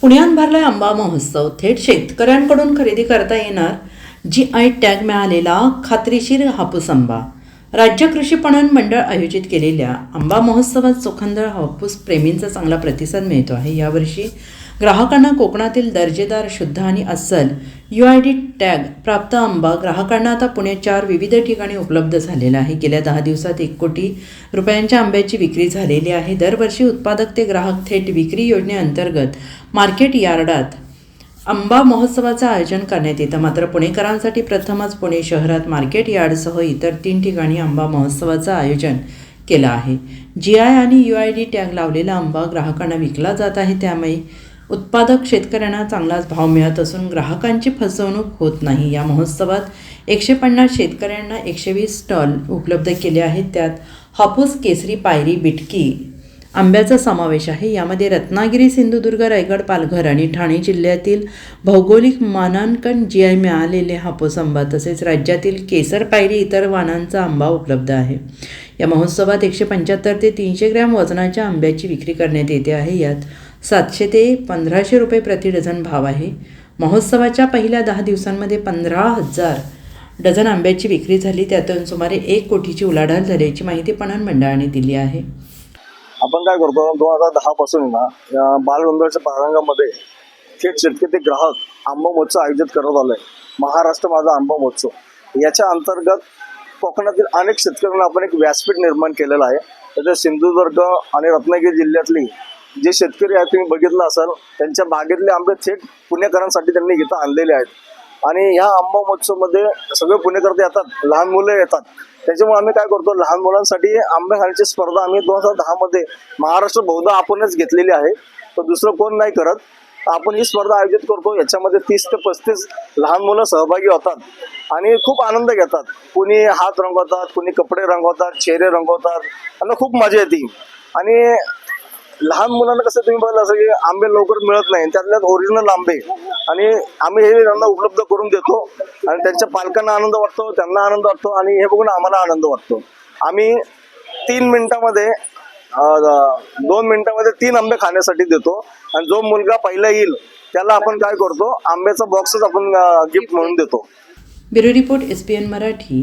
पुण्यात भरलाय आंबा महोत्सव. थेट शेतकऱ्यांकडून खरेदी करता येणार जी आय टॅग मिळालेला खात्रीशीर हापूस आंबा. राज्य कृषी पणन मंडळ आयोजित केलेल्या आंबा महोत्सवात चोखंदळ हापूस प्रेमींचा चांगला प्रतिसाद मिळतो आहे. यावर्षी ग्राहकांना कोकणातील दर्जेदार शुद्ध आणि अस्सल यू आय डी टॅग प्राप्त आंबा ग्राहकांना आता पुण्यात चार विविध ठिकाणी उपलब्ध झालेला आहे. गेल्या दहा दिवसात एक कोटी रुपयांच्या आंब्याची विक्री झालेली आहे. दरवर्षी उत्पादक ते ग्राहक थेट विक्री योजनेअंतर्गत मार्केट यार्डात आंबा महोत्सवाचं आयोजन करण्यात येतं. मात्र पुणेकरांसाठी प्रथमच पुणे शहरात मार्केट यार्डसह इतर तीन ठिकाणी आंबा महोत्सवाचं आयोजन केलं आहे. जी आय आणि यू आय डी टॅग लावलेला आंबा ग्राहकांना विकला जात आहे. त्यामुळे उत्पादक शेतकऱ्यांना चांगलाच भाव मिळत असून ग्राहकांची फसवणूक होत नाही. या महोत्सवात एकशे पन्नास शेतकऱ्यांना एकशे वीस स्टॉल उपलब्ध केले आहेत. त्यात हापूस केसरी पायरी बिटकी आंब्याचा समावेश आहे. यामध्ये रत्नागिरी सिंधुदुर्ग रायगड पालघर आणि ठाणे जिल्ह्यातील भौगोलिक मानांकन जी आय मिळालेले हापूस आंबा तसेच राज्यातील केसर पायरी इतर वाणांचा आंबा उपलब्ध आहे. या महोत्सवात एकशे पंच्याहत्तर ते तीनशे ग्रॅम वजनाच्या आंब्याची विक्री करण्यात येते आहे. यात सातशे ते पंधराशे रुपये प्रति डझन भाव आहे. महोत्सवाच्या पहिल्या दहा दिवसांमध्ये पंधरा हजार डझन आंब्याची विक्री झाली. त्यातून सुमारे एक कोटीची उलाढाल झाल्याची माहिती पणन मंडळाने दिली आहे. आपण काय करतो दोन हजार दहा पासून ना बालगंधर्वच्या प्रारंगामध्ये थेट शेतकरी ते ग्राहक आंबा महोत्सव आयोजित करत आलोय. महाराष्ट्र माझा आंबा महोत्सव. याच्या अंतर्गत कोकणातील अनेक शेतकऱ्यांना आपण एक व्यासपीठ निर्माण केलेलं आहे. त्याच्यात सिंधुदुर्ग आणि रत्नागिरी जिल्ह्यातली जे शेतकरी आहेत तुम्ही बघितलं असाल त्यांच्या बागेतले आंबे थेट पुणेकरांसाठी त्यांनी इथं आणलेले आहेत. आणि ह्या आंबा महोत्सवमध्ये सगळे पुणेकरते येतात लहान मुलं येतात. त्याच्यामुळे आम्ही काय करतो लहान मुलांसाठी आंबे खाण्याची स्पर्धा आम्ही दोन हजार दहामध्ये महाराष्ट्र बहुधा आपणच घेतलेली आहे. तर दुसरं कोण नाही करत. आपण ही स्पर्धा आयोजित करतो याच्यामध्ये तीस ते पस्तीस लहान मुलं सहभागी होतात आणि खूप आनंद घेतात. कुणी हात रंगवतात कुणी कपडे रंगवतात चेहरे रंगवतात त्यांना खूप मजा येते. आणि लहान मुलांना कसं तुम्ही बघितलं असं की आंबे लवकर मिळत नाही. त्यातल्यात ओरिजिनल आंबे. आणि आम्ही हे त्यांना उपलब्ध करून देतो. आणि त्यांच्या पालकांना आनंद वाटतो त्यांना आनंद वाटतो आणि हे बघून आम्हाला आनंद वाटतो. आम्ही तीन मिनिटामध्ये दोन मिनिटामध्ये तीन आंबे खाण्यासाठी देतो. आणि जो मुलगा पहिला येईल त्याला आपण काय करतो? आंब्याचा बॉक्सच आपण गिफ्ट म्हणून देतो. Bureau report S Marathi.